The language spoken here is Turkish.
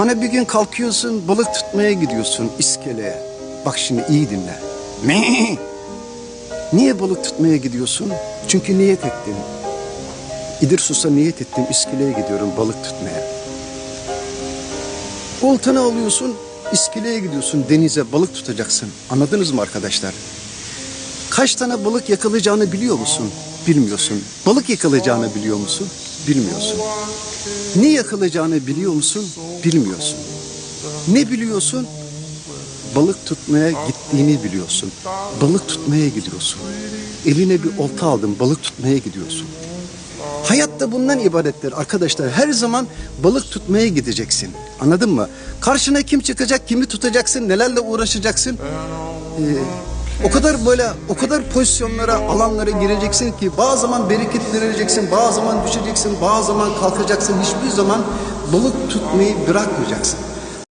Hani bir gün kalkıyorsun balık tutmaya gidiyorsun iskeleye. Bak şimdi iyi dinle. Mi? Niye balık tutmaya gidiyorsun? Çünkü niyet ettin. İdirsus'a niyet ettim iskeleye gidiyorum balık tutmaya. Oltanı alıyorsun iskeleye gidiyorsun denize balık tutacaksın. Anladınız mı arkadaşlar? Kaç tane balık yakalayacağını biliyor musun? Bilmiyorsun. Balık yakalayacağını biliyor musun? Bilmiyorsun. Ne yakalayacağını biliyor musun? Bilmiyorsun. Ne biliyorsun? Balık tutmaya gittiğini biliyorsun. Balık tutmaya gidiyorsun. Eline bir olta aldın, balık tutmaya gidiyorsun. Hayat da bundan ibarettir arkadaşlar. Her zaman balık tutmaya gideceksin. Anladın mı? Karşına kim çıkacak, kimi tutacaksın, nelerle uğraşacaksın. Ee, o kadar böyle, o kadar pozisyonlara, alanlara gireceksin ki bazı zaman bereketleneceksin, bazı zaman düşeceksin, bazı zaman kalkacaksın. Hiçbir zaman balık tutmayı bırakmayacaksın.